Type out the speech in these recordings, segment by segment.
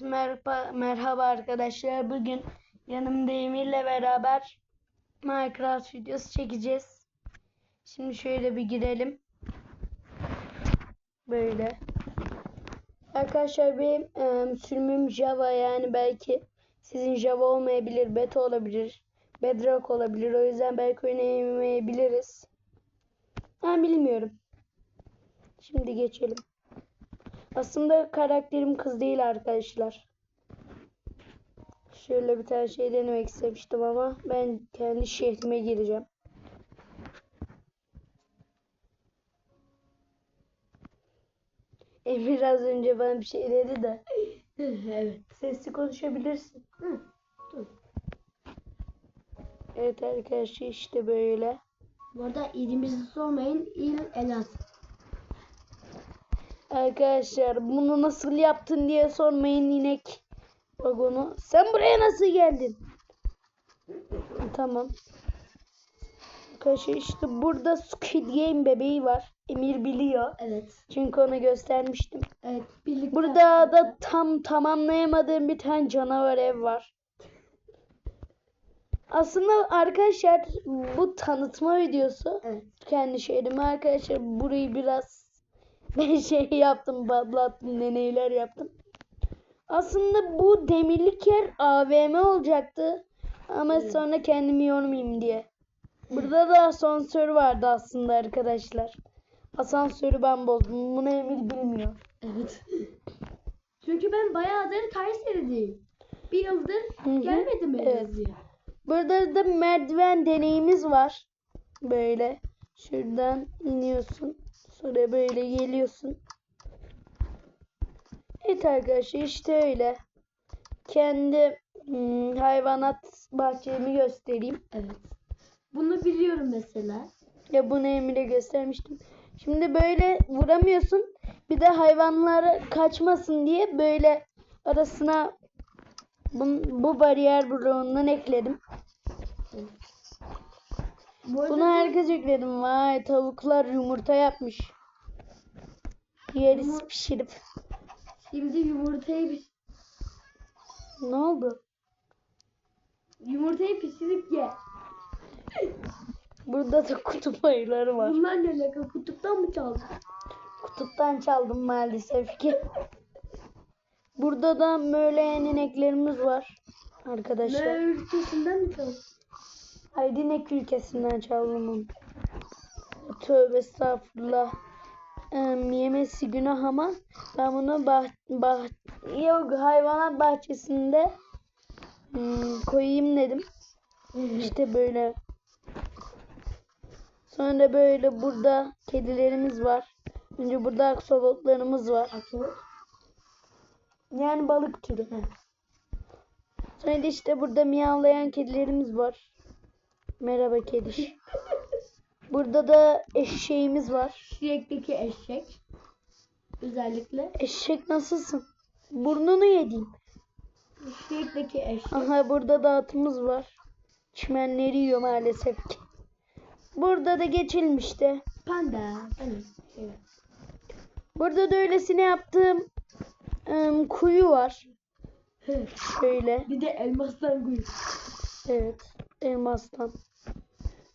merhaba, merhaba arkadaşlar. Bugün yanımda Emir'le beraber Minecraft videosu çekeceğiz. Şimdi şöyle bir girelim. Böyle. Arkadaşlar benim em, sürümüm Java yani belki sizin Java olmayabilir, Beta olabilir, Bedrock olabilir. O yüzden belki oynayamayabiliriz. Ben bilmiyorum. Şimdi geçelim. Aslında karakterim kız değil arkadaşlar. Şöyle bir tane şey denemek istemiştim ama ben kendi şehrime gireceğim. Emir az önce bana bir şey dedi de. evet. Sesli konuşabilirsin. Hı. Dur. Evet arkadaşlar işte böyle. Bu arada ilimizi sormayın. İl Elazığ. Arkadaşlar bunu nasıl yaptın diye sormayın inek vagonu. Sen buraya nasıl geldin? Tamam. Arkadaşlar işte burada Squid Game bebeği var. Emir biliyor. Evet. Çünkü ona göstermiştim. Evet. Birlikte Burada da tam tamamlayamadığım bir tane canavar ev var. Aslında arkadaşlar bu tanıtma videosu. Evet. Kendi şehrime arkadaşlar burayı biraz şey yaptım batlattım deneyler yaptım. Aslında bu demirlik yer AVM olacaktı. Ama Evet. sonra kendimi yormayayım diye. Burada da asansör vardı aslında arkadaşlar. Asansörü ben bozdum. Bunu Emir bilmiyor. Evet. Çünkü ben bayağıdır Kayseri'deyim. Bir yıldır Hı hı. gelmedim Evet. Burada da merdiven deneyimiz var. Böyle. Şuradan iniyorsun. Sonra böyle geliyorsun. Evet arkadaşlar işte öyle. Kendi hmm, hayvanat bahçemi göstereyim. Evet. Bunu biliyorum mesela. Ya bunu Emir'e göstermiştim. Şimdi böyle vuramıyorsun. Bir de hayvanlar kaçmasın diye böyle arasına bu, bu bariyer bloğundan ekledim. Bu Bunu herkes yükledim. Vay tavuklar yumurta yapmış. Yeriz Yumur- pişirip. şimdi yumurtayı piş- Ne oldu? yumurtayı pişirip ye. Burada da kutup ayıları var. Bunlar ne laka kutuptan mı çaldın? Kutuptan çaldım maalesef ki. Burada da möleyen ineklerimiz var. Arkadaşlar. Ne ülkesinden mi çaldın? Aydinek ülkesinden çaldım onu. Tövbe estağfurullah. Em, yemesi günah ama ben bunu bah, bah, yok, hayvanat bahçesinde hmm, koyayım dedim. İşte böyle. Sonra da böyle burada kedilerimiz var. Önce burada aksolotlarımız var. Yani balık türü. Sonra da işte burada miyavlayan kedilerimiz var. Merhaba kediş. Burada da eşeğimiz var. Şirekteki eşek. Özellikle. Eşek nasılsın? Burnunu yediğim. Şirekteki eşek. Aha burada da atımız var. Çimenleri yiyor maalesef ki. Burada da geçilmişti. Panda. Evet. evet. Burada da öylesine yaptığım ım, kuyu var. Şöyle. Bir de elmastan kuyu. Evet. Elmastan.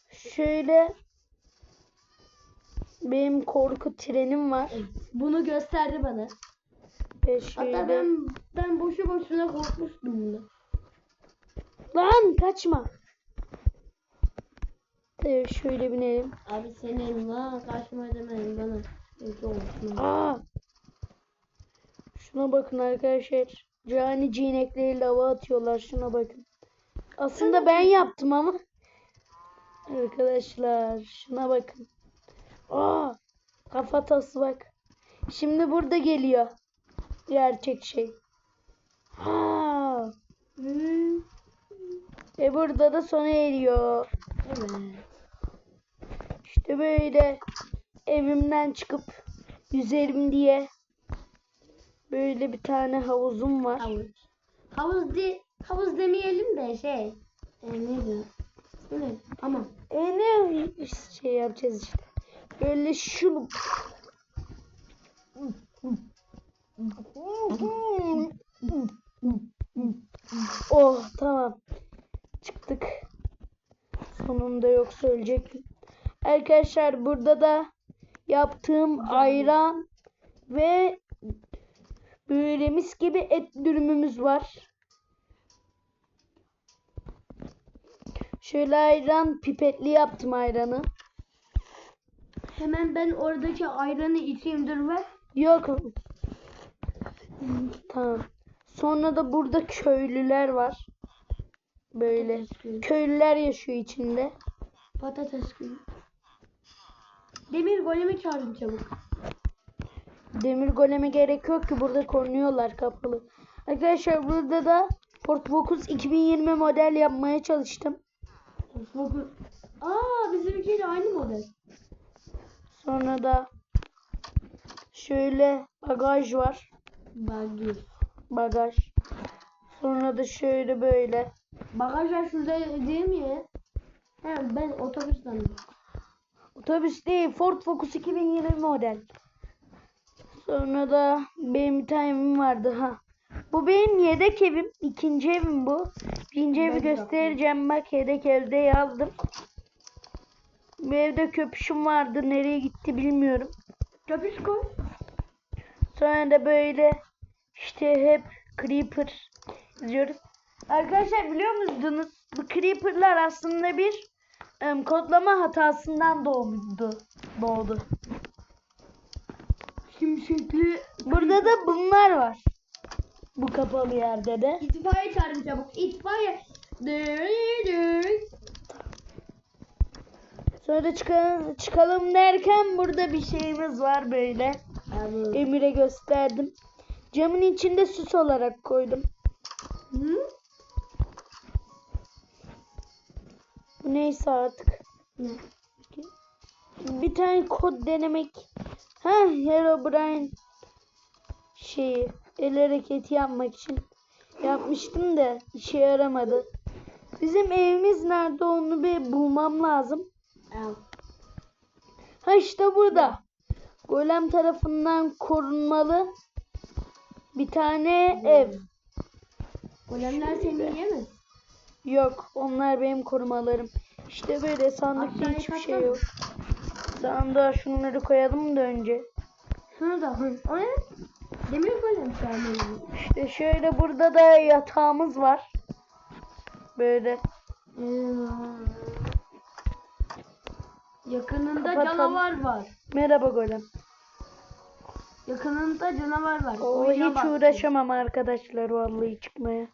Şöyle benim korku trenim var. Bunu gösterdi bana. Ve şöyle. Hatta ben ben boşu boşuna korkmuştum bunu. Lan kaçma. Evet şöyle binelim. Abi senin la kaçma demeyin bana. Aa. Şuna bakın arkadaşlar. Cani inekleri lava atıyorlar. Şuna bakın. Aslında ben yaptım ama. Arkadaşlar şuna bakın. Aa. Kafatası bak. Şimdi burada geliyor. Gerçek şey. Ha. Hmm. Ve burada da sona eriyor. Evet. İşte böyle evimden çıkıp yüzerim diye böyle bir tane havuzum var. Havuz. Havuz de havuz demeyelim de şey. E, neydi? Ne? Ama. E ne şey yapacağız işte. Böyle şu Oh tamam. Çıktık. Sonunda yok söyleyecektim. Arkadaşlar burada da yaptığım ayran ve böyle gibi et dürümümüz var. Şöyle ayran pipetli yaptım ayranı. Hemen ben oradaki ayranı içeyim dur ver. Yok. Tamam. Sonra da burada köylüler var. Böyle. Patates. Köylüler yaşıyor içinde. Patates köyü. Demir golemi çağırın çabuk. Demir goleme gerek yok ki burada korunuyorlar kapalı. Arkadaşlar burada da Ford Focus 2020 model yapmaya çalıştım. Fokus. Aa bizimkiyle aynı model. Sonra da şöyle bagaj var. Bagaj. Bagaj. Sonra da şöyle böyle. Bagajlar şurada değil mi ya? He ben otobüs sandım. Otobüs değil Ford Focus 2020 model. Sonra da benim bir tane evim vardı ha. Bu benim yedek evim. ikinci evim bu. Birinci evi göstereceğim. Bak yedek evde yazdım. Bu evde köpüşüm vardı. Nereye gitti bilmiyorum. Köpüş koy. Sonra da böyle işte hep Creeper izliyoruz. Arkadaşlar biliyor musunuz? Bu Creeper'lar aslında bir em, kodlama hatasından doğdu. doğdu. Şimşekli. Burada da bunlar var. Bu kapalı yerde de. İtfaiye çağırın çabuk. İtfaiye. Dırı Sonra çıkalım, çıkalım derken burada bir şeyimiz var böyle. Abi. Emir'e gösterdim. Camın içinde süs olarak koydum. Hı? Bu neyse artık. Ne? Bir tane kod denemek. Ha Herobrine şeyi el hareketi yapmak için yapmıştım da işe yaramadı. Bizim evimiz nerede onu bir bulmam lazım. Ha işte burada. Golem tarafından korunmalı bir tane ev. Golemler seni yiyemez. Yok onlar benim korumalarım. İşte böyle sandıkta Aşağıya hiçbir şey yok. Sandığa şunları koyalım da önce. Şunu da. Hı. O ne? Demir golem çağırmalıyım. İşte şöyle burada da yatağımız var. Böyle. Yakınında Kapatalım. canavar var. Merhaba golem. Yakınında canavar var. O Oyuna hiç bak. uğraşamam arkadaşlar vallahi çıkmaya.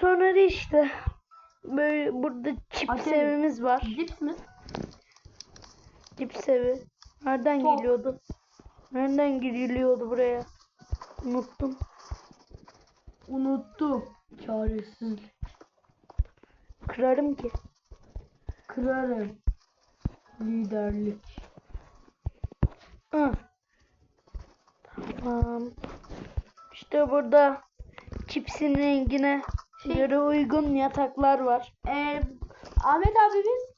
Sonra da işte böyle burada çips Ateş. evimiz var. Cips mi? Cips evi. Nereden Top. geliyordu? Nereden giriliyordu buraya? Unuttum. Unuttum. Çaresiz. Kırarım ki. Kırarım. Liderlik. Hı. Tamam. İşte burada çipsin rengine Şey- göre uygun yataklar var. Ee, Ahmet abimiz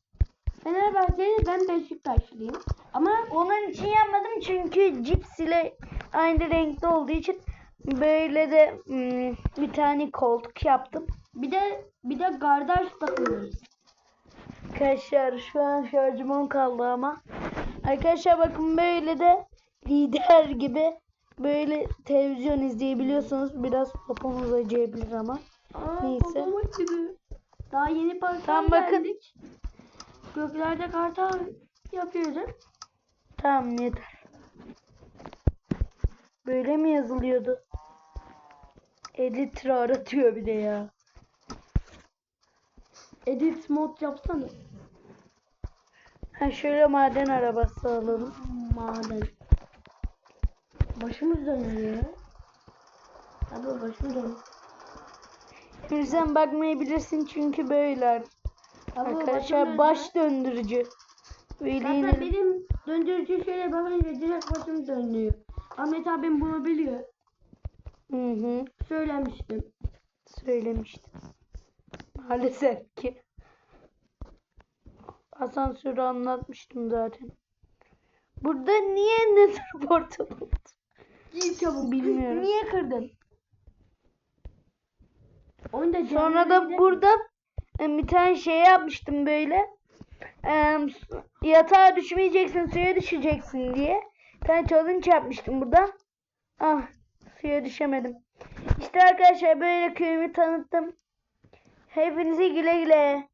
Fenerbahçeli ben Beşiktaşlıyım. Ama Onun için yapmadım çünkü cips ile aynı renkte olduğu için böyle de hmm, bir tane koltuk yaptım. bir de bir de kardeş takıyoruz. Arkadaşlar şu an şarjım 10 kaldı ama. Arkadaşlar bakın böyle de lider gibi böyle televizyon izleyebiliyorsunuz. Biraz popomuz acıyabilir ama. Aa, Neyse. Daha yeni parktan Tamam, bakın. geldik. Göklerde kartal yapıyoruz. Tamam yeter. Böyle mi yazılıyordu? 50 litre aratıyor bir de ya. Edit mod yapsana. Ha şöyle maden arabası alalım. Maden. Başımız dönüyor ya. Abi başım dönüyor. Sen bakmayabilirsin çünkü böyleler. Arkadaşlar baş döndürücü. Zaten benim döndürücü şöyle bakınca direkt başım dönüyor. Ahmet abim bunu biliyor. Hı hı. Söylemiştim. Söylemiştim. Maalesef ki. Asansörü anlatmıştım zaten. Burada niye nether portal oldu? Git çabuk. Bilmiyorum. Niye kırdın? Oyunda Sonra da burada e, bir tane şey yapmıştım böyle. E, yatağa düşmeyeceksin, suya düşeceksin diye. Bir tane challenge yapmıştım burada. Ah, suya düşemedim. İşte arkadaşlar böyle köyümü tanıttım. Hepinize güle güle.